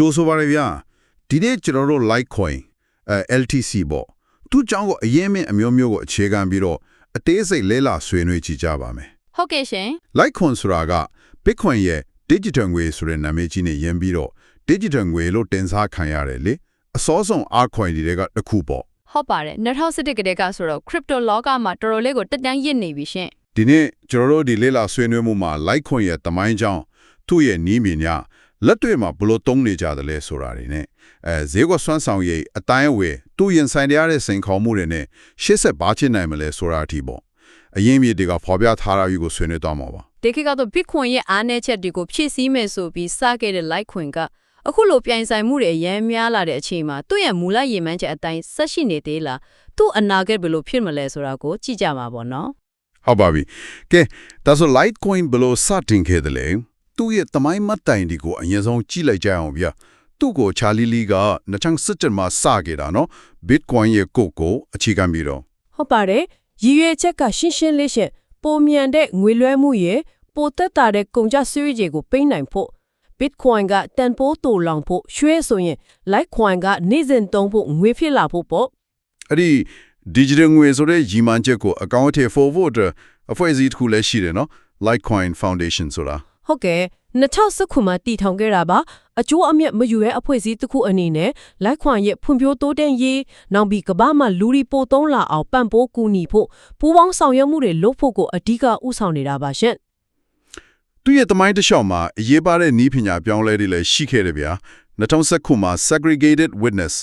ကြိုးဆိုပါရဗျာဒီနေ့ကျွန်တော်တို့ Litecoin အဲ LTC ပေါ့သူ့ကြောင့်ကိုအရင်မင်းအမျိုးမျိုးကိုအခြေခံပြီးတော့အသေးစိတ်လဲလာဆွေးနွေးကြည့်ကြပါမယ်ဟုတ်ကဲ့ရှင် Litecoin ဆိုတာက Bitcoin ရဲ့ digital ငွေဆိုတဲ့နာမည်ကြီးနဲ့ယဉ်ပြီးတော့ digital ငွေလို့တင်စားခံရတယ်လေအစောဆုံး altcoin တွေကတစ်ခုပေါ့ဟုတ်ပါတယ်2017ကတည်းကဆိုတော့ crypto လောကမှာတော်တော်လေးကိုတက်တန်းရစ်နေပြီရှင်ဒီနေ့ကျွန်တော်တို့ဒီလေ့လာဆွေးနွေးမှုမှာ Litecoin ရဲ့တမိုင်းကြောင်းသူ့ရဲ့နီးမြင်ညာ လက်တွေ့မှာဘယ်လို့သုံးနေကြတယ်လဲဆိုတာတွေနဲ့အဲဈေးကွက်ဆွမ်းဆောင်ရေးအတိုင်းအဝယ်သူ့ရင်ဆိုင်ရတဲ့စိန်ခေါ်မှုတွေနဲ့ရှေ့ဆက်ဘာချင်နိုင်မလဲဆိုတာအထိပေါ့အရင်မြေတွေကဖော်ပြထားတာကြီးကိုဆွေးနွေးသွားမှာပါဒီခေတ်ကတော့ Bitcoin ရဲ့အားနည်းချက်တွေကိုဖြည့်ဆည်းမယ်ဆိုပြီးစခဲ့တဲ့ Litecoin ကအခုလိုပြိုင်ဆိုင်မှုတွေအများများလာတဲ့အချိန်မှာသူ့ရဲ့မူလရည်မှန်းချက်အတိုင်းဆက်ရှိနေသေးလားသူ့အနာဂတ်ဘယ်လိုဖြစ်မလဲဆိုတာကိုကြည့်ကြမှာပေါ့နော်ဟုတ်ပါပြီကဲဒါဆို Litecoin ဘယ်လို့စတင်ခဲ့တယ်လဲ သူ့ရဲ့တမိုင်းမှတ်တိုင်တွေကိုအရင်ဆုံးကြည့်လိုက်ကြအောင်ဗျာသူ့ကိုချာလီလီက2017မှာစခဲ့တာနော် Bitcoin ရဲ့ကိုကိုအခြေခံပြီးတော့ဟုတ်ပါတယ်ရည်ရွယ်ချက်ကရှင်းရှင်းလေးရှင်းပုံမြန်တဲ့ငွေလွှဲမှုရဲ့ပိုသက်တာတဲ့ကုန်ကျစရိတ်တွေကိုပိတ်နိုင်ဖို့ Bitcoin ကတန်ဖိုးတူလောင်ဖို့ရွှဲဆိုရင် Litecoin ကနေ့စဉ်သုံးဖို့ငွေဖြစ်လာဖို့ပေါ့အဲ့ဒီ digital ငွေဆိုတဲ့ရီမန်ချက်ကိုအကောင့်အထည် forward အဖွဲ့အစည်းတစ်ခုလည်းရှိတယ်နော် Litecoin Foundation ဆိုတာ ဟုတ်ကဲ့2019ခုမှာတည်ထောင်ခဲ့တာပါအကျိုးအမြတ်မယူရဲအဖွဲ့အစည်းတစ်ခုအနေနဲ့ Litecoin ရဲ့ဖွံ့ဖြိုးတိုးတက်ရေးနောက်ပြီးကမ္ဘာမှာလူရီပိုသုံးလာအောင်ပံ့ပိုးကူညီဖို့ပူးပေါင်းဆောင်ရွက်မှုတွေလုပ်ဖို့ကိုအဓိကဥဆောင်နေတာပါရှင်သူ့ရဲ့တမိုင်းတစ်လျှောက်မှာအရေးပါတဲ့နည်းပညာပြောင်းလဲတွေလည်းရှိခဲ့တယ်ဗျာ2019ခုမှာ segregated witness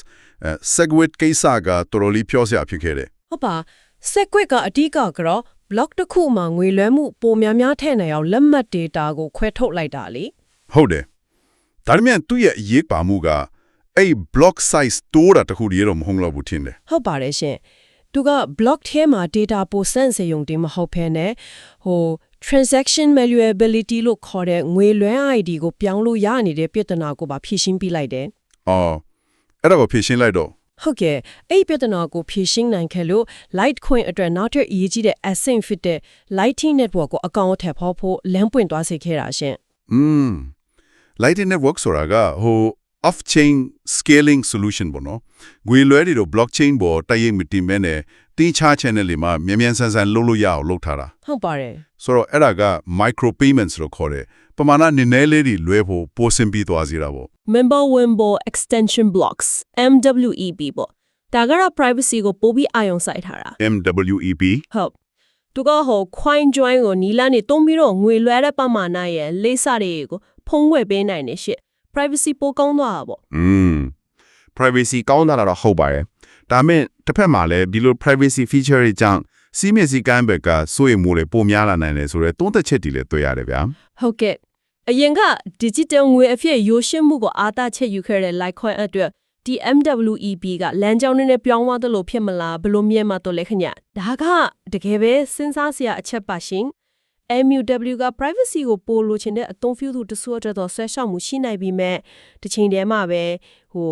အဲ segwit ကိစ္စကတော်တော်လေးပြောစရာဖြစ်ခဲ့တယ်ဟုတ်ပါစက်ကွက်ကအဓိကကတော့ block တစ်ခုမှာငွေလွှဲမှုပိုများများထည့်နေအောင်လက်မှတ် data ကိုခွဲထုတ်လိုက်တာလေဟုတ်တယ်ဒါပေမဲ့သူ့ရဲ့အရေးပါမှုကအဲ့ block size တိုးတာတခုတည်းတော့မဟုတ်တော့ဘူးထင်တယ်ဟုတ်ပါတယ်ရှင်သူက block ထဲမှာ data ပိုစန့်စေုံတင်မဟုတ်ဘဲနဲ့ဟို transaction malleability လို့ခေါ်တဲ့ငွေလွှဲ ID ကိုပြောင်းလို့ရနေတဲ့ပြဿနာကိုပါဖြေရှင်းပြလိုက်တယ်အော်အဲ့ဒါကိုဖြေရှင်းလိုက်တော့ ဟုတ်ကဲ့အဲ့ဒီပြဿနာကိုဖြေရှင်းနိုင်ခဲ့လို့ Litecoin အတွက်နောက်ထပ်အရေးကြီးတဲ့ asset ဖြစ်တဲ့ Lightning Network ကိုအကောင့်အထည်ဖော်ဖို့လမ်းပွင့်သွားစေခဲ့တာရှင်อืม Lightning Network ဆိုတာကဟို off chain scaling solution ပေါ့နော်ငွေလွှဲတွေတော့ blockchain ပေါ်တိုက်ရိုက်မတင်မဲနဲ့တင်းချ channel တွေမှာမြန်မြန်ဆန်ဆန်လုပ်လို့ရအောင်လုပ်ထားတာဟုတ်ပါတယ်ဆိုတော့အဲ့ဒါက micro payments လို့ခေါ်တယ် ပမာဏနည်းနည်းလေးတွေလွှဲဖို့ပိုဆင်ပြီးသွားစေတာပေါ့ Member Wimbo Extension Blocks MWEB ပေါ့ဒါကတော့ privacy ကိုပိုပြီးအာရုံစိုက်ထားတာ MWEP ဟုတ်သူကဟို coin join ကိုနီလာနေတုံးပြီးတော့ငွေလွှဲတဲ့ပမာဏရဲ့လေးစတွေကိုဖုံးဝယ်ပေးနိုင်နေရှင့် privacy ပိုကောင်းသွားတာပေါ့อืม privacy ကောင်းတာတော့ဟုတ်ပါတယ်ဒါပေမဲ့တစ်ဖက်မှာလည်းဒီလို privacy feature တွေကြောင့် စီးမြစီကမ်းဘက်ကစိုးရိမ်မှုတွေပိုများလာနိုင်တယ်ဆိုတော့သုံးသက်ချက်တွေလည်းတွေ့ရတယ်ဗျာဟုတ်ကဲ့အရင်က digital ငွေအဖြစ်ရိုးရှင်းမှုကိုအားသာချက်ယူခဲ့တဲ့ Litecoin အတွက်ဒီ MWEB ကလမ်းကြောင်းနဲ့ပြောင်းသွားသလိုဖြစ်မလားဘယ်လို့မြင်မှတော့လဲခင်ဗျဒါကတကယ်ပဲစဉ်းစားစရာအချက်ပါရှင် MUW က privacy ကိုပိုလိုချင်တဲ့အသုံးပြုသူတဆိုးအတွက်တော့ဆွဲရှောက်မှုရှိနိုင်ပြီးမဲ့တစ်ချိန်တည်းမှာပဲဟို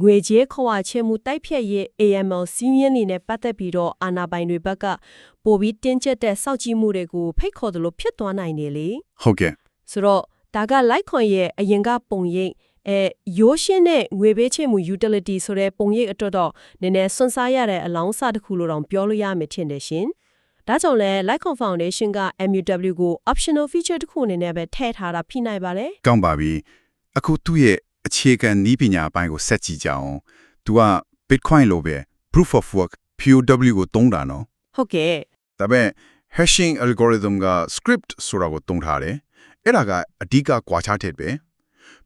ငွေကြေးခွာချေမှုတိုက်ဖြတ်ရေး AML စီးမြင်နေနဲ့ပတ်သက်ပြီးတော့အာဏာပိုင်တွေဘက်ကပိုပြီးတင်းကျပ်တဲ့စောင့်ကြည့်မှုတွေကိုဖိတ်ခေါ်သလိုဖြစ်သွားနိုင်တယ်လေဟုတ်ကဲ့ဆိုတော့ဒါက Litecoin ရဲ့အရင်ကပုံရိပ်အဲရိုးရှင်းတဲ့ငွေပေးချေမှု utility ဆိုတဲ့ပုံရိပ်အတွက်တော့နည်းနည်းစွန့်စားရတဲ့အလောင်းစားတစ်ခုလို့တောင်ပြောလို့ရမယ်ထင်တယ်ရှင်။ ဒါကြောင့်လဲ Litecoin Foundation က MUW ကို optional feature တစ်ခုအနေနဲ့ပဲထည့်ထားတာဖိနိုင်ပါလေကောင်းပါပြီအခုသူ့ရဲ့အခြေခံနည်းပညာအပိုင်းကိုဆက်ကြည့်ကြအောင်သူက Bitcoin လိုပဲ proof of work POW ကိုသုံးတာနော်။ဟုတ်ကဲ့ဒါပေမဲ့ hashing algorithm က script ဆိုတာကိုသုံးထားတယ်အဲ့ဒါကအဓိကကွာခြားတဲ့ပဲ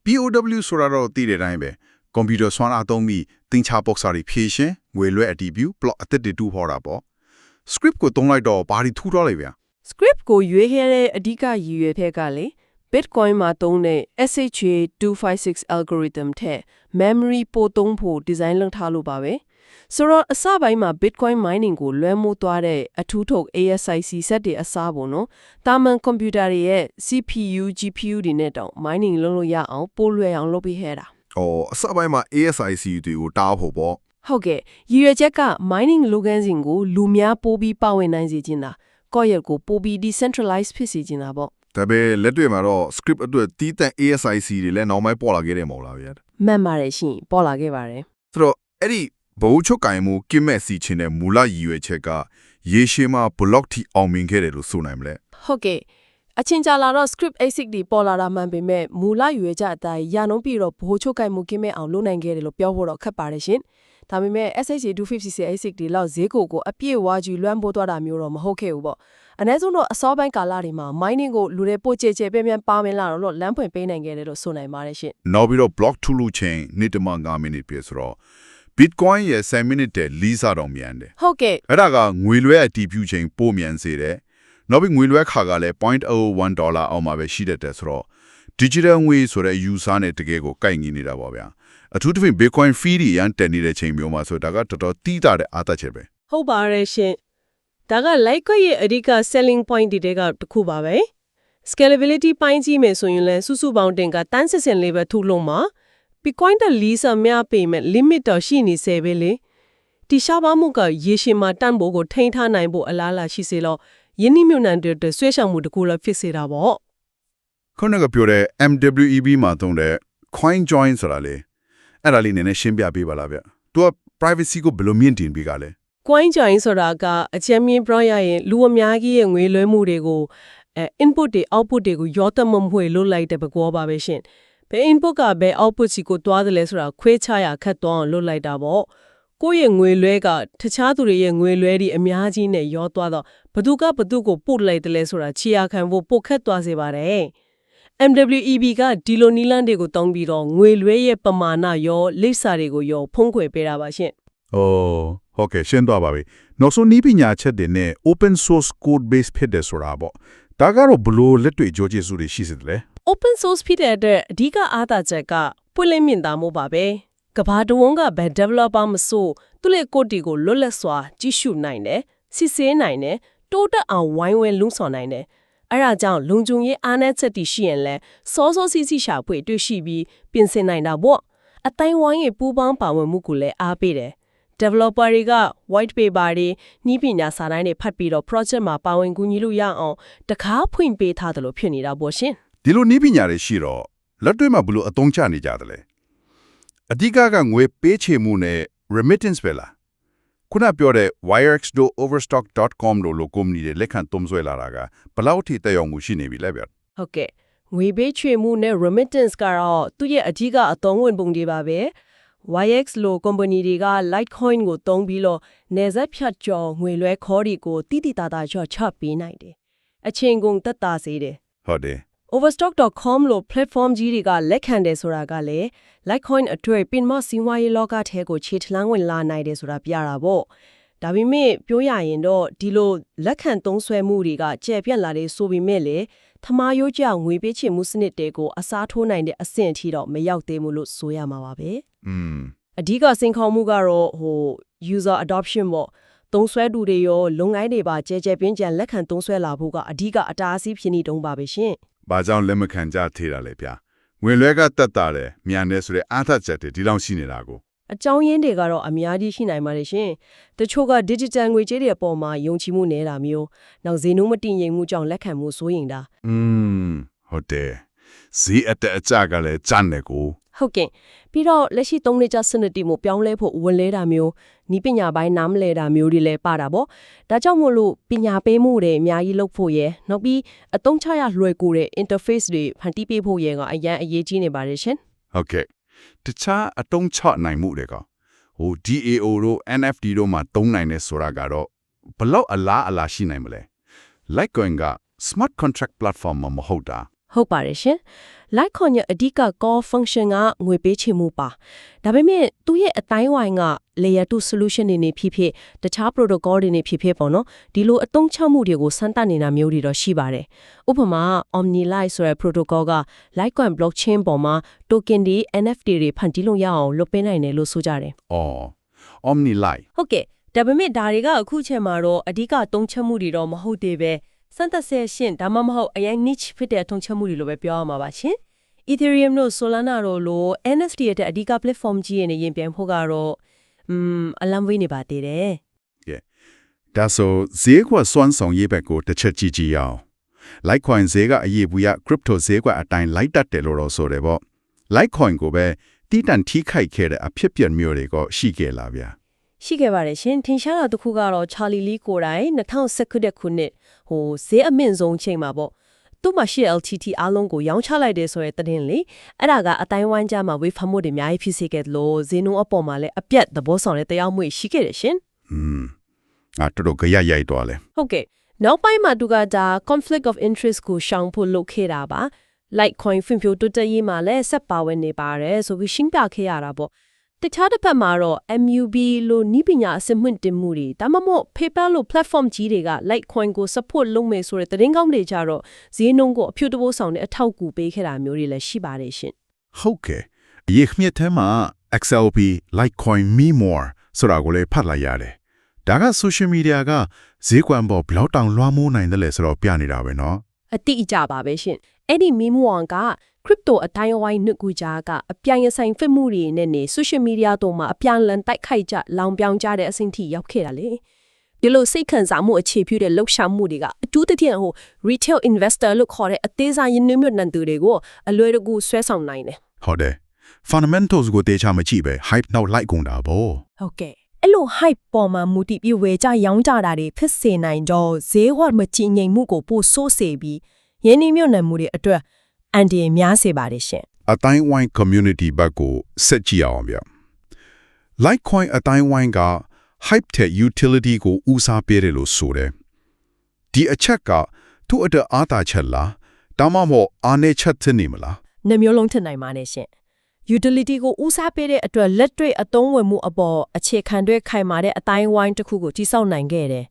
POW ဆိုတာတော့သိတဲ့အတိုင်းပဲကွန်ပျူတာဆွမ်းအားသုံးပြီးသင်္ချာပေါက်စာတွေဖြည့်ရှင်းငွေလွှဲအတည်ပြု plot အသစ်တွေတူဟောတာပေါ့ script ကိုသုံးလိုက်တော့ဘာတွေထူတော့လိုက်ဗျာ script ကိုရွေးခဲ့တဲ့အဓိကရည်ရွယ်ဖက်ကလေ Bitcoin မှာသုံးတဲ့ SHA-256 algorithm ထက် memory ပိုသုံးဖို့ design လုပ်ထားလို့ပါပဲဆိုတော့အစပိုင်းမှာ Bitcoin mining ကိုလွှဲမိုးသွားတဲ့အထူးထုတ် ASIC စက်တွေအစားပေါ့နော်တာမန်ကွန်ပျူတာတွေရဲ့ CPU GPU တွေနဲ့တောင် mining လုပ်လို့ရအောင်ပိုလွယ်အောင်လုပ်ပေးခဲ့တာ။အော်အစပိုင်းမှာ ASIC တွေကိုတားဖို့ပေါ့ ဟုတ်ကဲ့ရည်ရွယ်ချက်က mining လုပ်ငန်းစဉ်ကိုလူများပိုပြီးပါဝင်နိုင်စေချင်တာကော့ရက်ကိုပိုပြီး decentralize ဖြစ်စေချင်တာပေါ့ဒါပေမဲ့လက်တွေ့မှာတော့ script အတွက်တီးတန့် ASIC တွေလည်းနောက်ပိုင်းပေါ်လာခဲ့တယ်မဟုတ်လားဗျာမှန်ပါတယ်ရှင်ပေါ်လာခဲ့ပါတယ်ဆိုတော့အဲ့ဒီဘဝချုပ်ကင်မှုကိမဲ့စီချင်းတဲ့မူလရည်ရွယ်ချက်ကရေရှည်မှာ block ထိအောင်မြင်ခဲ့တယ်လို့ဆိုနိုင်မလဲဟုတ်ကဲ့ အချင်းကြာလာတော့ script ASIC ဒီပေါ်လာတာမှန်ပေမဲ့မူလရွေကြအတိုင်းရာနှုန်းပြီးတော့ဘိုးချုပ်ကိုင်မှုကင်းမဲ့အောင်လုပ်နိုင်ခဲ့တယ်လို့ပြောဖို့တော့ခက်ပါတယ်ရှင်ဒါပေမဲ့ SHA 250C ASIC ဒီလောက်ဈေးကိုကိုအပြည့်ဝကြည့်လွှမ်းပိုးသွားတာမျိုးတော့မဟုတ်ခဲ့ဘူးပေါ့အ ਨੇ ဆုံးတော့အစောပိုင်းကာလတွေမှာ mining ကိုလူတွေပို့ချေချေပြင်းပြင်းပါမင်းလာတော့လမ်းဖွင့်ပေးနိုင်ခဲ့တယ်လို့ဆိုနိုင်ပါတယ်ရှင်နောက်ပြီးတော့ block ထူလူချင်းနေ့တမ9မိနစ်ပြည့်ဆိုတော့ bitcoin ရဲ့7မိနစ်တည်းလီးစားတော့မြန်တယ်ဟုတ်ကဲ့အဲ့ဒါကငွေလွှဲအတည်ပြုချိန်ပိုမြန်စေတယ် နောက်ပြီးငွေလွှဲခါကလည်း0.01ဒေါ်လာအောက်မှာပဲရှိတတ်တယ်ဆိုတော့ digital ငွေဆိုတဲ့ user နဲ့တကယ်ကိုကိုက်ညီနေတာပေါ့ဗျာအထူးသဖြင့် bitcoin fee တွေရန်တက်နေတဲ့ချိန်မျိုးမှာဆိုဒါကတော်တော်တီးတာတဲ့အားသက်ချက်ပဲဟုတ်ပါတယ်ရှင်ဒါက like ရဲ့အဓိက selling point တွေတဲကတစ်ခုပါပဲ scalability ပိုင်းကြီးမယ်ဆိုရင်လည်းစုစုပေါင်းတင်ကတန်းစစ်စင်လေးပဲထုတ်လို့မှာ bitcoin တလီဆာများပေမဲ့ limit တော့ရှိနေစေပဲလေဒီရှားပါမှုကရေရှည်မှာတန့်ဖို့ကိုထိန်းထားနိုင်ဖို့အလားအလာရှိစေလို့ ယင်းနှိမြုံနှံတွေအတွက်ဆွဲဆောင်မှုတစ်ခုလည်းဖြစ်စေတာပေါ့ခုနကပြောတဲ့ MWEB မှာသုံးတဲ့ coin join ဆိုတာလေအဲ့ဒါလေးနည်းနည်းရှင်းပြပေးပါလားဗျ။ तू က privacy ကိုဘယ်လိုမြင့်တင်ပေးကြလဲ coin join ဆိုတာကအချမ်းမြင့်ပြရရင်လူအများကြီးရဲ့ငွေလွှဲမှုတွေကိုအဲ input တွေ output တွေကိုရောတမမွှေလို့လိုက်တဲ့ပကောပါပဲရှင်။ဘယ် input ကဘယ် output စီကိုတွားတယ်လဲဆိုတာခွဲခြားရခက်သွားအောင်လုပ်လိုက်တာပေါ့။ ကိုယ့်ရဲ့ငွေလွှဲကတခြားသူတွေရဲ့ငွေလွှဲတွေအများကြီးနဲ့ရောသွားတော့ဘသူကဘသူကိုပို့လိုက်တယ်လဲဆိုတာချီရခံဖို့ပို့ခက်သွားစေပါတယ်။ MWEB ကဒီလိုနီလန်းတွေကိုတောင်းပြီးတော့ငွေလွှဲရဲ့ပမာဏရောလိပ်စာတွေကိုရောဖုံးကွယ်ပေးတာပါရှင်။အိုးဟုတ်ကဲ့ရှင်းသွားပါပြီ။နောက်ဆုံးနီးပညာချက်တွေနဲ့ open source code base ဖြစ်တယ်ဆိုတာပေါ့။ဒါကတော့ဘယ်လို့လက်တွေ့ကြိုးကျေစုတွေရှိစေတယ်လဲ open source ဖြစ်တဲ့အတွက်အဓိကအားသာချက်ကပွင့်လင်းမြင်သာမှုပါပဲ ကဘာတဝန်းကဘယ် developer မဆိုသူ့ရဲ့ code တွေကိုလွတ်လပ်စွာကြည့်ရှုနိုင်တယ်စစ်ဆေးနိုင်တယ်တိုးတက်အောင်ဝိုင်းဝန်းလုံဆောင်နိုင်တယ်အဲဒါကြောင့်လုံခြုံရေးအားနည်းချက်တွေရှိရင်လဲစောစောစီးစီးရှာဖွေတွေ့ရှိပြီးပြင်ဆင်နိုင်တာပေါ့အတိုင်းဝိုင်းရဲ့ပူးပေါင်းပါဝင်မှုကိုလည်းအားပေးတယ် developer တွေက white paper တွေနှီးပညာစာတမ်းတွေဖတ်ပြီးတော့ project မှာပါဝင်ကူညီလို့ရအောင်တကားဖွင့်ပေးထားတယ်လို့ဖြစ်နေတာပေါ့ရှင်။ဒီလိုနီးပညာတွေရှိတော့လက်တွေ့မှာဘယ်လို့အသုံးချနေကြတယ်လဲ။ အဓိကကငွေပေးချေမှုနဲ့ remittance ပဲလား။ခုနပြောတဲ့ wirex.overstock.com လို့လိုကုမ္ပဏီတွေလက်ခံသုံးစွဲလာတာကဘယ်လောက်ထိတက်ရောက်မှုရှိနေပြီလဲဗျ။ဟုတ်ကဲ့ငွေပေးချေမှုနဲ့ remittance ကတော့သူ့ရဲ့အကြီးကအသုံးဝင်ပုံတွေပါပဲ YX လို company တွေက Litecoin ကိုသုံးပြီးတော့နေဆက်ဖြတ်ကျော်ငွေလွှဲခေါ်ဒီကိုတိတိတသားချော့ချပေးနိုင်တယ်အချိန်ကုန်သက်သာစေတယ်ဟုတ်တယ် overstock.com လို့ platform ကြီးတွေကလက်ခံတယ်ဆိုတာကလည်း Litecoin အတွေ့ပင်မစီးပွားရေးလောကထဲကိုခြေထလန်းဝင်လာနိုင်တယ်ဆိုတာပြတာပေါ့ဒါပေမဲ့ပြောရရင်တော့ဒီလိုလက်ခံသုံးဆွဲမှုတွေကကျယ်ပြန့်လာတဲ့ဆိုပေမဲ့လေသမားရိုးကျငွေပေးချေမှုစနစ်တွေကိုအစားထိုးနိုင်တဲ့အဆင့်အထိတော့မရောက်သေးဘူးလို့ဆိုရမှာပါပဲอืมအဓိကစင်ခေါ်မှုကတော့ဟို user adoption ပေါ့သုံးဆွဲသူတွေရောလုံငိုင်းတွေပါကြဲကြဲပြင်းကြံလက်ခံသုံးဆွဲလာဖို့ကအဓိကအတားအဆီးဖြစ်နေတုံးပါပဲရှင် ဘာကြောင့်လက်မခံကြသေးတာလဲဗျာငွေလွဲကတက်တာတယ်မြန်တယ်ဆိုတဲ့အားထချက်တွေဒီလောက်ရှိနေတာကိုအကြောင်းရင်းတွေကတော့အများကြီးရှိနိုင်ပါတယ်ရှင်တချို့က digital ငွေကြေးတွေအပေါ်မှာယုံကြည်မှုနေတာမျိုးနောက်ဈေးနှုန်းမတည်ငြိမ်မှုကြောင့်လက်ခံမှုစိုးရင်တာอืมဟုတ်တယ် ဈေးအတက်အကျကလည်းကျန်တယ်ကိုဟုတ်ကဲ့ပြီးတော့လက်ရှိသုံးနေကြစနစ်တီကိုပြောင်းလဲဖို့ဝင်လဲတာမျိုးနီးပညာပိုင်းနားမလဲတာမျိုးတွေလည်းပါတာပေါ့ဒါကြောင့်မို့လို့ပညာပေးမှုတွေအများကြီးလုပ်ဖို့ရယ်နောက်ပြီးအသုံးချရလွယ်ကူတဲ့ interface တွေဖန်တီးပေးဖို့ရယ်ကအရန်အရေးကြီးနေပါတယ်ရှင်ဟုတ်ကဲ့တခြားအတုံးချနိုင်မှုတွေကဟို DAO တို့ NFT တို့မှာတုံးနိုင်တယ်ဆိုတာကတော့ဘလောက်အလားအလာရှိနိုင်မလဲ Litecoin က smart contract platform မှာမဟုတ်တာ ဟုတ်ပါတယ်ရှင် Litecoin ရဲ့အဓိက core function ကငွေပေးချေမှုပါဒါပေမဲ့သူ့ရဲ့အတိုင်းဝိုင်းက layer 2 solution တွေနေဖြစ်ဖြစ်တခြား protocol တွေနေဖြစ်ဖြစ်ပေါ့နော်ဒီလိုအသုံးချမှုတွေကိုစမ်းသပ်နေတာမျိုးတွေတော့ရှိပါတယ်ဥပမာ OmniLite ဆိုတဲ့ protocol က Litecoin blockchain ပေါ်မှာ token တွေ NFT တွေဖန်တီးလို့ရအောင်လုပ်ပေးနိုင်တယ်လို့ဆိုကြတယ်။အော် OmniLite ဟုတ်ကဲ့ဒါပေမဲ့ဒါတွေကအခုချိန်မှာတော့အဓိကသုံးချက်မှုတွေတော့မဟုတ်သေးပဲ စမ်းသပ်ဆက်ရှင်ဒါမှမဟုတ်အရင် niche ဖြစ်တဲ့သုံးချက်မှုတွေလိုပဲပြောရမှာပါရှင် Ethereum တို့ Solana တို့လို NFT ရဲ့အဓိက platform ကြီးရဲ့နေရင်ပြန်ဖို့ကတော့อืมအလံဝေးနေပါသေးတယ်ဒါဆိုဈေးကွက်စွမ်းဆောင်ရေးဘက်ကိုတစ်ချက်ကြည့်ကြည့်ရအောင် Litecoin ဈေးကအရေးဘူးရ crypto ဈေးကအတိုင်းလိုက်တက်တယ်လို့တော့ဆိုတယ်ပေါ့ Litecoin ကိုပဲတီးတန်ထိခိုက်ခဲ့တဲ့အဖြစ်အပျက်မျိုးတွေကရှိခဲ့လာဗျာ ရှိခဲ့ပါတယ်ရှင်ထင်ရှားတာတစ်ခုကတော့ Charlie Lee ကိုယ်တိုင်2019ခုနှစ်ဟိုဈေးအမြင့်ဆုံးချိန်မှာပေါ့သူ့မှာရှိ LTT အလုံးကိုရောင်းချလိုက်တယ်ဆိုတဲ့သတင်းလေအဲ့ဒါကအတိုင်းဝိုင်းကြမှာဝေဖန်မှုတွေအများကြီးဖြစ်စေခဲ့လို့ဈေးနှုန်းအပေါ်မှာလည်းအပြတ်သဘောဆောင်တဲ့တရားမှုရှိခဲ့တယ်ရှင်อืมအာတော်တော်ကြရရိုက်သွားလဲဟုတ်ကဲ့နောက်ပိုင်းမှာသူကဒါ conflict of interest ကိုရှောင်ဖို့လုပ်ခဲ့တာပါ Litecoin ဖွံ့ဖြိုးတိုးတက်ရေးမှာလည်းဆက်ပါဝင်နေပါတယ်ဆိုပြီးရှင်းပြခဲ့ရတာပေါ့ တခြားတစ်ဖက်မှာတော့ MUB လိုနီးပညာအစမှင့်တင်မှုတွေဒါမှမဟုတ် PayPal လို platform ကြီးတွေက Litecoin ကို support လုပ်မယ်ဆိုတဲ့သတင်းကောင်းတွေကြတော့ဈေးနှုန်းကိုအဖြူတဘိုးဆောင်တဲ့အထောက်အကူပေးခဲ့တာမျိုးတွေလည်းရှိပါတယ်ရှင်။ဟုတ်ကဲ့။ရေခမြထဲမှာ XLP Litecoin Me More ဆိုတာကိုလည်းဖတ်လိုက်ရတယ်။ဒါက social media ကဈေးကွက်ပေါ်ဘလောက်တောင်လွှမ်းမိုးနိုင်တယ်လဲဆိုတော့ပြနေတာပဲနော်။အတိအကျပါပဲရှင်။ အဲ့ဒီမီမွန်က crypto အတိုင်းအဝိုင်းနှစ်ခုကြားကအပြိုင်အဆိုင်ဖက်မှုတွေနဲ့နေ social media တို့မှာအပြန်အလှန်တိုက်ခိုက်ကြလောင်ပြောင်ကြတဲ့အဆင့်ထိရောက်ခဲ့တာလေဒီလိုစိတ်ခံစားမှုအခြေပြုတဲ့လှုပ်ရှားမှုတွေကအထူးသဖြင့်ဟို retail investor လို့ခေါ်တဲ့အသေးစားရင်းနှီးမြှုပ်နှံသူတွေကိုအလွယ်တကူဆွဲဆောင်နိုင်တယ်ဟုတ်တယ် fundamentals ကိုတေချာမကြည့်ပဲ hype နောက်လိုက်ကုန်တာဗောဟုတ်ကဲ့အဲ့လို hype ပေါ်မှာမူတည်ပြီးဝယ်ကြရောင်းကြတာတွေဖြစ်စေနိုင်တော့ဈေးဝတ်မချငိမ်မှုကိုပိုဆိုးစေပြီး ရင်းနှီးမြှုပ်နှံမှုတွေအတွက်အန်ဒီများစေပါတယ်ရှင်အတိုင်းဝိုင်း community ဘက်ကိုဆက်ကြည့်အောင်ဗျ Litecoin အတိုင်းဝိုင်းက hype တဲ့ utility ကိုဦးစားပေးတယ်လို့ဆိုတယ်ဒီအချက်ကသူ့အတွက်အားသာချက်လားဒါမှမဟုတ်အားနည်းချက်ဖြစ်နေမလားနှမျိုးလုံးထင်နိုင်ပါတယ်ရှင် utility ကိုဦးစားပေးတဲ့အတွက်လက်တွေ့အသုံးဝင်မှုအပေါ်အခြေခံတွေခိုင်မာတဲ့အတိုင်းဝိုင်းတစ်ခုကိုတိစောက်နိုင်ခဲ့တယ်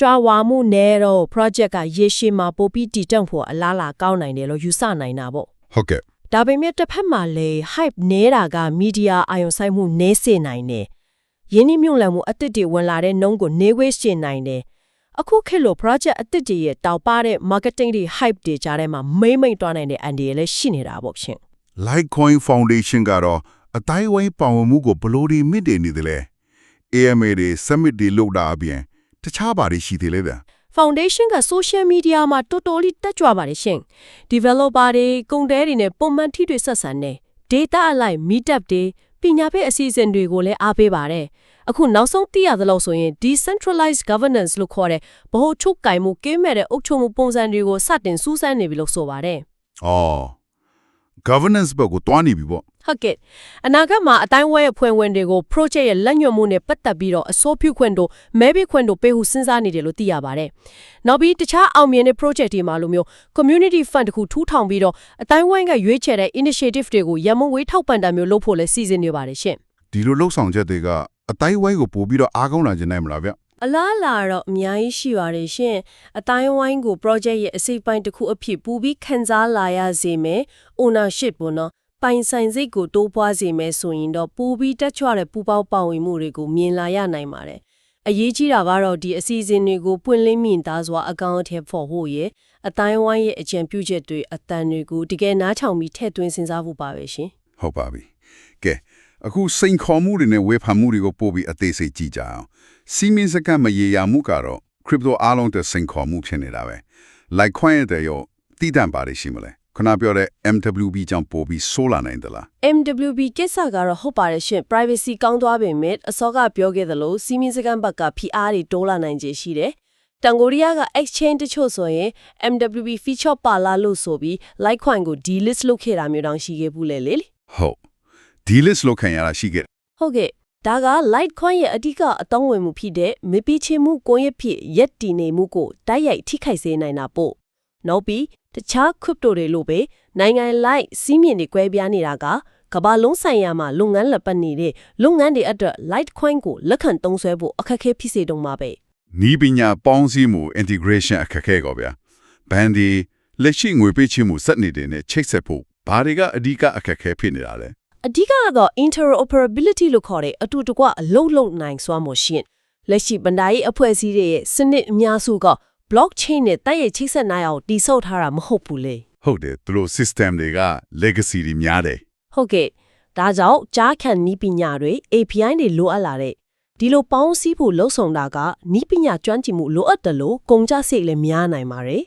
ကြွားဝါမှုနဲ့တော့ project ကရေရှည်မှာပိုပြီးတည်တံ့ဖို့အလားအလာကောင်းနိုင်တယ်လို့ယူဆနိုင်တာပေါ့ဟုတ်ကဲ့ဒါပေမဲ့တစ်ဖက်မှာလေ hype နေတာက media အာရုံစိုက်မှုနည်းစေနိုင်တယ်။ယင်းနှိမ့်မြုံလံမှုအသစ်တွေဝင်လာတဲ့နှုန်းကိုနေဝေးရှင်နိုင်တယ်။အခုခေတ်လို project အသစ်တွေရဲ့တောက်ပတဲ့ marketing တွေ hype တွေကြားထဲမှာမိမ့်မိတ်တွားနိုင်တဲ့အန်ဒီရလည်းရှိနေတာပေါ့ရှင် Litecoin Foundation ကတော့အတိုင်းဝိုင်းပါဝင်မှုကိုဘယ်လို့ဒီမြင့်တင်နေတယ်လဲ AMA တွေ summit တွေလုပ်တာအပြင် တခြားပါတွေရှိသေးလဲဗျ။ foundation က social media မှာတော်တော်လေးတက်ကြွပါတယ်ရှင်။ developer တွေကုန်သည်တွေနဲ့ပုံမှန်ထိတွေ့ဆက်ဆံနေ data အလိုက် meetup တွေပညာပေးအစီအစဉ်တွေကိုလည်းအားပေးပါတယ်။အခုနောက်ဆုံးသိရသလောက်ဆိုရင် decentralized governance လို့ခေါ်တဲ့ဗဟိုချုပ်ကိုင်မှုကင်းမဲ့တဲ့အုပ်ချုပ်မှုပုံစံတွေကိုစတင်စူးစမ်းနေပြီလို့ဆိုပါတယ်။။အော် governance ဘက်ကိုတွားနေပြီပေါ့ဟုတ်ကဲ့အနာဂတ်မှာအတိုင်းဝဲရဲ့ဖွင့်ဝင်တွေကို project ရဲ့လက်ညွှန်မှုနဲ့ပတ်သက်ပြီးတော့အစိုးပြုခွင့်တို့မဲပေးခွင့်တို့ပေးဟုစဉ်းစားနေတယ်လို့သိရပါတယ်။နောက်ပြီးတခြားအောင်မြင်တဲ့ project တွေမှာလိုမျိုး community fund တခုထူထောင်ပြီးတော့အတိုင်းဝိုင်းကရွေးချယ်တဲ့ initiative တွေကိုရမုံဝေးထောက်ပံ့တာမျိုးလုပ်ဖို့လည်းစီစဉ်နေပါတယ်ရှင်။ဒီလိုလှုပ်ဆောင်ချက်တွေကအတိုင်းဝိုင်းကိုပို့ပြီးတော့အားကောင်းလာခြင်းနိုင်မလားဗျ။ အလားအလာတော့အများကြီးရှိပါတယ်ရှင်။အတိုင်းဝိုင်းကို project ရဲ့အစိပ်ပိုင်းတစ်ခုအဖြစ်ပူပြီးခန်းစားလာရစေမယ်။ ownership ပေါ့နော်။ပိုင်ဆိုင်စိတ်ကိုတိုးပွားစေမယ်ဆိုရင်တော့ပူပြီးတက်ချွတဲ့ပူပေါင်းပါဝင်မှုတွေကိုမြင်လာရနိုင်ပါတယ်။အရေးကြီးတာကတော့ဒီအစီအစဉ်တွေကိုပွင့်လင်းမြင်သားစွာအကောင့်အထည်ဖော်ဖို့ရဲ့အတိုင်းဝိုင်းရဲ့အကြံပြုချက်တွေအတန်တွေကိုတကယ်နားထောင်ပြီးထည့်သွင်းစဉ်းစားဖို့ပါပဲရှင်။ဟုတ်ပါပြီ။ကဲအခုစိန်ခေါ်မှုတွေနဲ့ဝေဖန်မှုတွေကိုပို့ပြီးအသေးစိတ်ကြည့်ကြအောင်။ စီမင်းစကမရေရာမှုကတော့ crypto အားလုံးတဲ့စိန်ခေါ်မှုဖြစ်နေတာပဲ။ Litecoin တဲ့ရောတည်တံ့ပါတယ်ရှိမလဲ။ခုနပြောတဲ့ MWB ကြောင့်ပို့ပြီးဆိုးလာနိုင်သလား MWB ကိစ္စကတော့ဟုတ်ပါတယ်ရှင် privacy ကောင်းသွားပေမဲ့အစောကပြောခဲ့သလိုစီမင်းစကန်ဘက်က PR တွေတိုးလာနိုင်ခြေရှိတယ်။တန်ကိုရီးယားက exchange တချို့ဆိုရင် MWB feature ပါလာလို့ဆိုပြီး Litecoin ကို delist လုပ်ခဲ့တာမျိုးတောင်ရှိခဲ့ဘူးလေလေ။ဟုတ်။ဒီ list လောက်ခံရတာရှိခဲ့တယ်ဟုတ်ကဲ့ ဒါက Litecoin ရဲ့အဓိကအသုံးဝင်မှုဖြစ်တဲ့မပီချင်မှုကိုယ့်ရဲ့ဖြစ်ရက်တည်နေမှုကိုတိုက်ရိုက်ထိခိုက်စေနိုင်တာပို့နောက်ပြီးတခြား crypto တွေလိုပဲနိုင်ငံလိုက်စီးမြင်တွေ꿰ပြားနေတာကကမ္ဘာလုံးဆိုင်ရာမှာလုပ်ငန်းလက်ပတ်နေတဲ့လုပ်ငန်းတွေအတွက် Litecoin ကိုလက်ခံသုံးစွဲဖို့အခက်အခဲဖြစ်စေတုံးမှာပဲ။နီးပညာပေါင်းစည်းမှု integration အခက်အခဲကောဗျာ။ဘန်ဒီလက်ရှိငွေပေးချေမှုစက်နေတဲ့နဲ့ချိတ်ဆက်ဖို့ဘာတွေကအဓိကအခက်အခဲဖြစ်နေတာလဲ အဓိကကတော့ interoperability လို့ခေါ်တဲ့အတူတကွအလုံးလုံးနိုင်စွမ်းမှုရှိရင်လက်ရှိဗန္ဒာရေးအဖွဲ့အစည်းတွေရဲ့စနစ်အများစုက blockchain နဲ့တိုက်ရိုက်ချိတ်ဆက်နိုင်အောင်တည်ဆောက်ထားတာမဟုတ်ဘူးလေ။ဟုတ်တယ်သူတို့ system တွေက legacy တွေများတယ်ဟုတ်ကဲ့ဒါကြောင့်ကြားခံနီးပညာတွေ API တွေလိုအပ်လာတဲ့ဒီလိုပေါင်းစည်းဖို့လှုံ့ဆော်တာကနီးပညာကျွမ်းကျင်မှုလိုအပ်တယ်လို့ကုန်ကြစိတ်လည်းများနိုင်ပါတယ်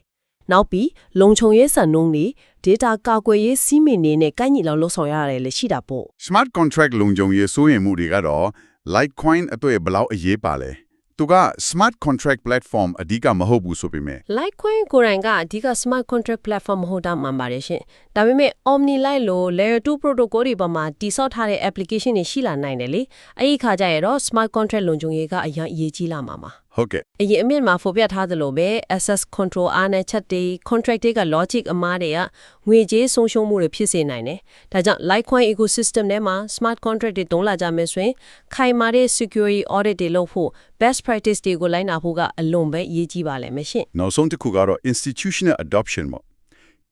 နောက်ပြီးလုံခြုံရေးစံနှုန်းတွေ data ကာကွယ်ရေးစီးမင်းတွေနဲ့ကိုက်ညီလောက်လှုပ်ဆောင်ရတယ်လည်းရှိတာပေါ့ smart contract လုံခြုံရေးစိုးရိမ်မှုတွေကတော့ Litecoin အတွက်ဘယ်လောက်အရေးပါလဲသူက smart contract platform အဓိကမဟုတ်ဘူးဆိုပေမဲ့ Litecoin ကိုယ်တိုင်ကအဓိက smart contract platform မဟုတ်တာမှန်ပါတယ်ရှင်။ဒါပေမဲ့ Omni Lite လို Layer 2 protocol တွေပေါ်မှာတည်ဆောက်ထားတဲ့ application တွေရှိလာနိုင်တယ်လေ။အဲ့ဒီခါကျရတော့ smart contract လုံခြုံရေးကအရင်အရေးကြီးလာမှာပါ။ ဟုတ်ကဲ့အရင်အမြင့်မှာဖော်ပြထားသလိုပဲ access control အားနဲ့ချက်တွေ contract တွေက logic အမားတွေကငွေကြေးဆုံးရှုံးမှုတွေဖြစ်စေနိုင်တယ်။ဒါကြောင့် Litecoin ecosystem ထဲမှာ smart contract တွေတုံးလာကြမယ်ဆိုရင်ခိုင်မာတဲ့ security audit တွေလုပ်ဖို့ best practice တွေကိုလိုက်နာဖို့ကအလွန်ပဲအရေးကြီးပါလိမ့်မယ်ရှင်နောက်ဆုံးတစ်ခုကတော့ institutional adoption ပေါ့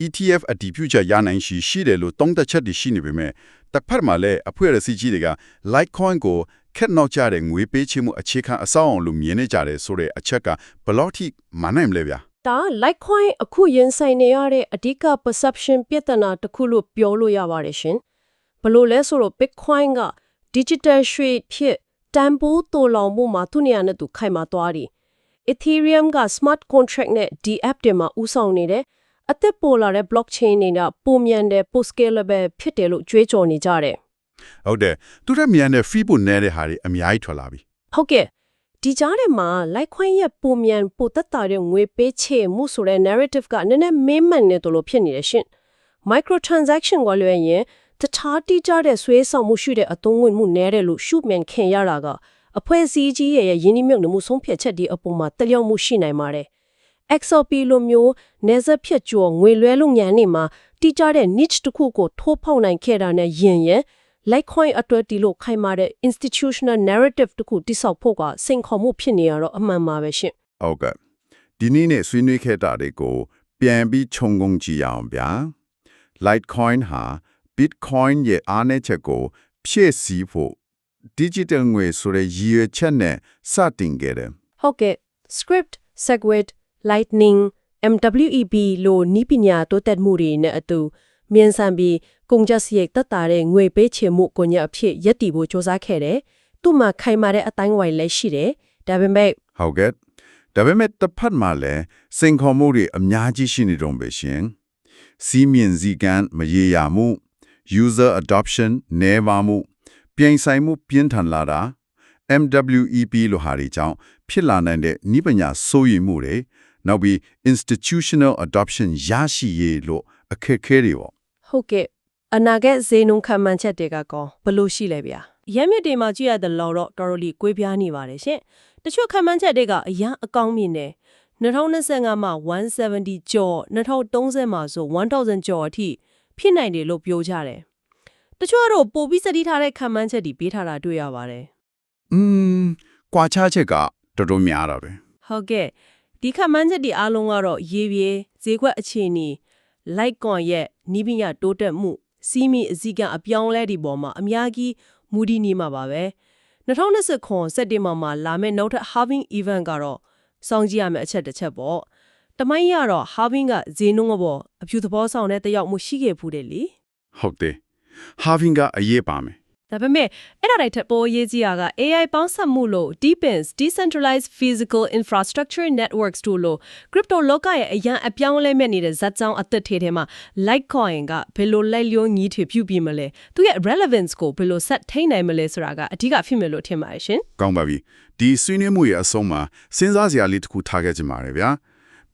ETF အတည်ပြုချက်ရနိုင်ရှိရှိတယ်လို့တုံးသက်ချက်တွေရှိနေပေမဲ့တစ်ဖက်မှာလည်းအဖွဲ့အစည်းကြီးတွေက Litecoin ကို ခက်နောက်ကြတဲ့ငွေပေးချေမှုအခြေခံအဆောက်အအုံလို့မြင်နေကြတယ်ဆိုတဲ့အချက်ကဘယ်လောက်ထိမနိုင်မလဲဗျာဒါ Litecoin အခုရင်ဆိုင်နေရတဲ့အဓိက perception ပြဿနာတစ်ခုလို့ပြောလို့ရပါတယ်ရှင်။ဘလို့လဲဆိုတော့ Bitcoin က digital ရွှေဖြစ်တန်ဖိုးတိုးလောင်မှုမှာသူ့နေရာနဲ့သူခိုင်မာသွားတယ်။ Ethereum က smart contract နဲ့ D app တွေမှာဥဆောင်နေတယ်။အသက်ပေါ်လာတဲ့ blockchain တွေကပုံမြန်တဲ့ post scalable ဖြစ်တယ်လို့ကြွေးကြော်နေကြတယ်။ ဟုတ်တယ်သူတို့မြန်တဲ့ fee ပိုနေတဲ့ဟာတွေအများကြီးထွက်လာပြီဟုတ်ကဲ့ဒီကြားထဲမှာ Litecoin ရဲ့ပုံမြန်ပိုသက်တာတဲ့ငွေပေးချေမှုဆိုတဲ့ narrative ကနည်းနည်းမင်းမှန်နေတယ်လို့ဖြစ်နေတယ်ရှင် micro transaction ကလည်းရင်တခြားတိကျတဲ့ဆွေးဆောင်မှုရှိတဲ့အသုံးဝင်မှုနည်းတယ်လို့ရှုမြင်ခင်ရတာကအဖွဲ့အစည်းကြီးရဲ့ရင်းနှီးမြှုပ်နှံမှုဆုံးဖြတ်ချက်ဒီအပေါ်မှာတလျောက်မှုရှိနိုင်ပါတယ် XRP လိုမျိုးနေဆက်ဖြတ်ကျော်ငွေလွှဲလို့ညံနေမှာတိကျတဲ့ niche တစ်ခုကိုထိုးဖောက်နိုင်ခဲ့တာနဲ့ယင်ရင် Litecoin အတွက်ဒီလိုခိုင်မာတဲ့ institutional narrative တစ်ခုတိစောက်ဖို့ကစိန်ခေါ်မှုဖြစ်နေရတော့အမှန်ပါပဲရှင်ဟုတ်ကဲ့ဒီနေ့နဲ့ဆွေးနွေးခဲ့တာတွေကိုပြန်ပြီးခြုံငုံကြည့်ရအောင်ဗျာ Litecoin ဟာ Bitcoin ရဲ့အားနည်းချက်ကို ဖြည့်ဆည်းဖို့ digital ငွေဆိုတဲ့ရည်ရွယ်ချက်နဲ့စတင်ခဲ့တယ်ဟုတ်ကဲ့ script segwit lightning mweb လို့နီးပညာတိုးတက်မှုတွေနဲ့အတူ မြန်ဆန်ပြီးကုန်ကျစရိတ်သက်သာတဲ့ငွေပေးချေမှုကိုညအဖြစ်ရည်တည်ဖို့စ조사ခဲ့တယ်။သူ့မှာခိုင်မာတဲ့အတိုင်းဝိုင်လည်းရှိတယ်။ဒါပေမဲ့ဟုတ်ကဲ့ဒါပေမဲ့တစ်ဖက်မှာလည်းစိန်ခေါ်မှုတွေအများကြီးရှိနေတော့ပဲရှင်စီးမြင်စည်းကမ်းမရေရာမှု user adoption နည်းပါမှုပြင်ဆိုင်မှုပြင်းထန်လာတာ MWEP လို့ဟာတွေကြောင့်ဖြစ်လာနိုင်တဲ့ဤပညာစိုးရိမ်မှုတွေနောက်ပြီး institutional adoption ရရှိရေးလို့အခက်အခဲတွေပေါ့ ဟုတ်ကဲ့အနာဂတ်ဇေနုံခံမှန်းချက်တွေကကောဘယ်လိုရှိလဲဗျာရမ်းမြစ်တွေမှာကြည့်ရတဲ့လော်တော့တော်တော်လေးကွေးပြားနေပါတယ်ရှင်တချို့ခံမှန်းချက်တွေကအရန်အကောင်းမြင်တယ်2025မှာ170ကျော်2030မှာဆို1000ကျော်အထိဖြစ်နိုင်တယ်လို့ပြောကြတယ်တချို့ကတော့ပိုပြီးစတိထားတဲ့ခံမှန်းချက်တွေပေးထားတာတွေ့ရပါတယ်อืมကွာခြားချက်ကတော်တော်များတာပဲဟုတ်ကဲ့ဒီခံမှန်းချက်တွေအားလုံးကတော့ရေးပြေဈေးကွက်အခြေအနေ Litecoin ရဲ့နီးပညာတိုးတက်မှုစီးမီအစည်းကအပြောင်းလဲဒီပေါ်မှာအများကြီးမူတည်နေမှာပါပဲ2020ခွန်စက်တင်ဘာမှာလာမယ့်နောက်ထပ် halving event ကတော့စောင့်ကြည့်ရမယ့်အချက်တစ်ချက်ပေါ့တမိုင်းရတော့ halving ကဈေးနှုန်းအပေါ်အဖြူသဘောဆောင်တဲ့တယောက်မှုရှိခဲ့ဖူးတယ်လေဟုတ်တယ် having ကအရေးပါမယ် ဒါပေမဲ့အဲ့ဒါတိုင်းထက်ပိုရေးကြီးတာက AI ပေါင်းစပ်မှုလို့ Deepins Decentralized Physical Infrastructure Networks တို့လို့ crypto လောကရဲ့အရန်အပြောင်းအလဲမဲ့နေတဲ့ဇာတ်ကြောင်းအသက်ထေထဲမှာ Litecoin ကဘယ်လိုလိုက်လျောညီးထွေပြုပြီးမလဲသူရဲ့ relevance ကိုဘယ်လိုဆက်ထိန်းနိုင်မလဲဆိုတာကအဓိကဖြစ်မယ်လို့ထင်ပါတယ်ရှင်ကောင်းပါပြီဒီဆွေးနွေးမှုရဲ့အဆုံးမှာစဉ်းစားစရာလေးတစ်ခုထားခဲ့ကြပါရယ်ဗျာ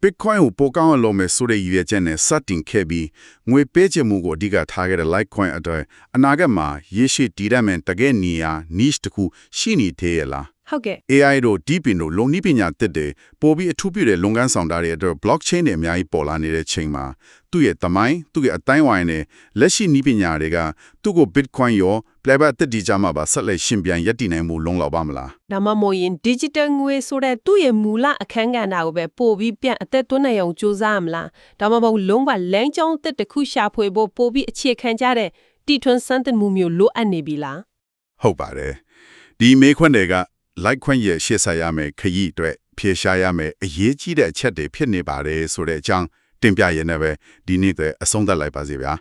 Bitcoin ကိုပိုကောင်းအောင်လုပ်မယ်ဆိုတဲ့ရည်ရွယ်ချက်နဲ့စတင်ခဲ့ပြီးငွေပေးချေမှုကိုအဓိကထားခဲ့တဲ့ Litecoin အတွက်အနာဂတ်မှာရေရှည်တည်တတ်မဲ့တကယ်နေရာ niche တစ်ခုရှိနေသေးရဲ့လား ဟုတ်ကဲ့ AI တို့ Deep In တို့လုံနည်းပညာတစ်တွေပိုပြီးအထူးပြုတဲ့လုပ်ငန်းဆောင်တာတွေအတွက် blockchain တွေအများကြီးပေါ်လာနေတဲ့ချိန်မှာသူ့ရဲ့သမိုင်းသူ့ရဲ့အတိုင်းဝိုင်းနဲ့လက်ရှိနည်းပညာတွေကသူ့ကို Bitcoin ရော playback တစ်ဒီကြမှာပါဆက်လက်ရှင်ပြန်ရပ်တည်နိုင်မှုလုံလောက်ပါမလားဒါမှမဟုတ်ရင် digital ငွေဆိုတဲ့သူ့ရဲ့မူလအခန်းကဏ္ဍကိုပဲပို့ပြီးပြန်အသက်သွင်းနိုင်အောင်ကြိုးစားရမလားဒါမှမဟုတ်လုံးဝလမ်းကြောင်းတစ်တစ်ခုရှာဖွေဖို့ပို့ပြီးအခြေခံကြတဲ့တီထွန်းစမ်းသစ်မှုမျိုးလိုအပ်နေပြီလားဟုတ်ပါတယ်ဒီမေခွန်းတွေက like ခွင့်ရဲ့ရှေ့ဆက်ရမယ်ခရီးအတွက်ဖြေရှားရမယ်အရေးကြီးတဲ့အချက်တွေဖြစ်နေပါတယ်ဆိုတဲ့အကြောင်းတင်ပြရနေပဲဒီနေ့တဲ့အဆုံးသတ်လိုက်ပါစီဗျာ